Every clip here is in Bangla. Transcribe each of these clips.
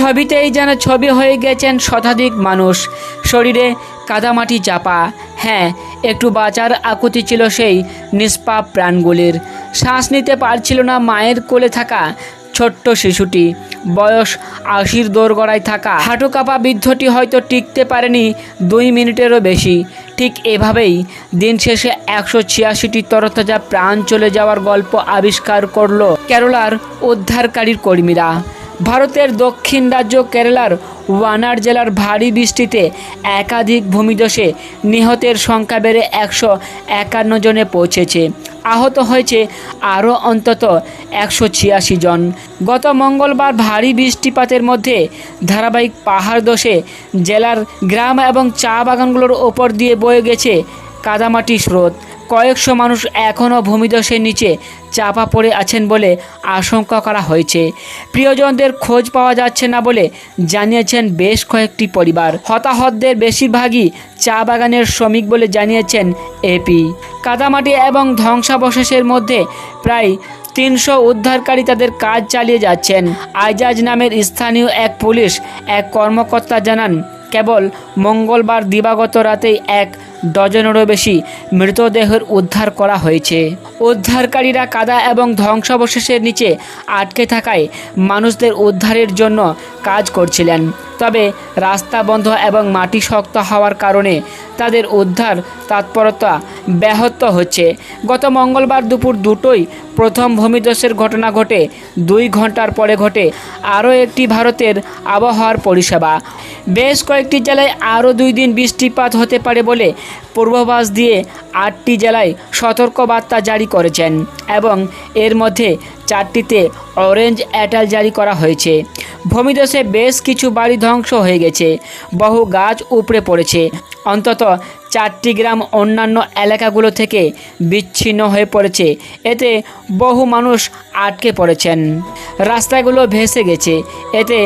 ছবিতেই যেন ছবি হয়ে গেছেন শতাধিক মানুষ। শরীরে কাদামাটি চাপা। হ্যাঁ একটু বাঁচার আকুতি ছিল সেই নিষ্পাপ প্রাণগুলির। শ্বাস নিতে পারছিল না মায়ের কোলে থাকা ছোট্ট শিশুটি। বয়স আশির দোরগড়ায় থাকা। হাঁটু কাপা বৃদ্ধটি হয়তো টিকতে পারেনি দুই মিনিটেরও বেশি। ঠিক এভাবেই দিন শেষে একশো ছিয়াশিটি তরতাজা প্রাণ চলে যাওয়ার গল্প আবিষ্কার করল কেরলার উদ্ধারকারীর কর্মীরা। ভারতের দক্ষিণ রাজ্য কেরালার ওয়ানার জেলার ভারী বৃষ্টিতে একাধিক ভূমিধসে নিহতের সংখ্যা বেড়ে একশো একান্ন জনে পৌঁছেছে। আহত হয়েছে আরও অন্তত একশো ছিয়াশি জন। গত মঙ্গলবার ভারী বৃষ্টিপাতের মধ্যে ধারাবাহিক পাহাড় দোষে জেলার গ্রাম এবং চা বাগানগুলোর ওপর দিয়ে বয়ে গেছে কাদামাটি স্রোত। কয়েকশো মানুষ এখনও ভূমিধসের নিচে চাপা পড়ে আছেন বলে আশঙ্কা করা হয়েছে। প্রিয়জনদের খোঁজ পাওয়া যাচ্ছে না বলে জানিয়েছেন বেশ কয়েকটি পরিবার। হতাহতদের বেশিরভাগই চা বাগানের শ্রমিক বলে জানিয়েছেন এপি কাদামাটি এবং ধ্বংসাবশেষের মধ্যে প্রায় তিনশো উদ্ধারকারী তাদের কাজ চালিয়ে যাচ্ছেন। আইজাজ নামের স্থানীয় এক পুলিশ এক কর্মকর্তা জানান, কেবল মঙ্গলবার দিবাগত রাতেই এক ডজনেরও বেশি মৃতদেহের উদ্ধার করা হয়েছে। উদ্ধারকারীরা কাদা এবং ধ্বংসাবশেষের নিচে আটকে থাকায় মানুষদের উদ্ধারের জন্য কাজ করছিলেন। তবে রাস্তা বন্ধ এবং মাটি শক্ত হওয়ার কারণে তাদের উদ্ধার তৎপরতা ব্যাহত হচ্ছে। গত মঙ্গলবার দুপুর দুটোই প্রথম ভূমিধসের ঘটনা ঘটে। দুই ঘণ্টার পরে ঘটে আরও একটি ভারতের আবহাওয়ার পরিষেবা। বেশ কয়েকটি জেলায় আরও দুই দিন বৃষ্টিপাত হতে পারে বলে পূর্বাভাস দিয়ে আটটি জেলায় সতর্কবার্তা জারি করেছেন এবং এর মধ্যে চারটিতে অরেঞ্জ অ্যাটাল জারি করা হয়েছে। ভূমিধসে বেশ কিছু বাড়ি ধ্বংস হয়ে গেছে। বহু গাছ উপড়ে পড়েছে। অন্তত চারটি গ্রাম অন্যান্য এলাকাগুলো থেকে বিচ্ছিন্ন হয়ে পড়েছে। এতে বহু মানুষ আটকে পড়েছেন। রাস্তাগুলো ভেসে গেছে। এতে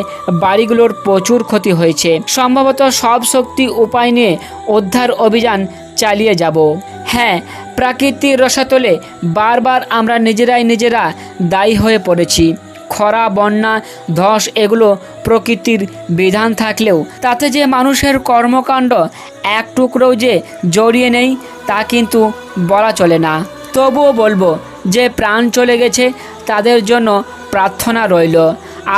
বাড়িগুলোর প্রচুর ক্ষতি হয়েছে। সম্ভবত সব শক্তি উপায় নিয়ে উদ্ধার অভিযান চালিয়ে যাব। হ্যাঁ প্রাকৃতিক রসাতলে বারবার আমরা নিজেরাই নিজেরা দায়ী হয়ে পড়েছি। খরা, বন্যা, ধস এগুলো প্রকৃতির বিধান থাকলেও তাতে যে মানুষের কর্মকাণ্ড এক টুকরোও যে জড়িয়ে নেই তা কিন্তু বলা চলে না। তবুও বলব যে প্রাণ চলে গেছে, তাদের জন্য প্রার্থনা রইল।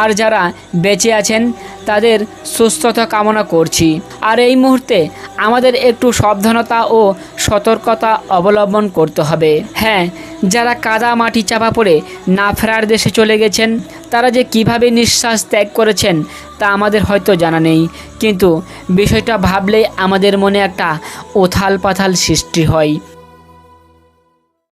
আর যারা বেঁচে আছেন, তাদের সুস্থতা কামনা করছি। আর এই মুহূর্তে আমাদের একটু সাবধানতা ও সতর্কতা অবলম্বন করতে হবে। হ্যাঁ যারা কাদা মাটি চাপা পড়ে না ফেরার দেশে চলে গেছেন, তারা যে কীভাবে নিঃশ্বাস ত্যাগ করেছেন, তা আমাদের হয়তো জানা নেই। কিন্তু বিষয়টা ভাবলেই আমাদের মনে একটা ওথাল পাথাল সৃষ্টি হয়।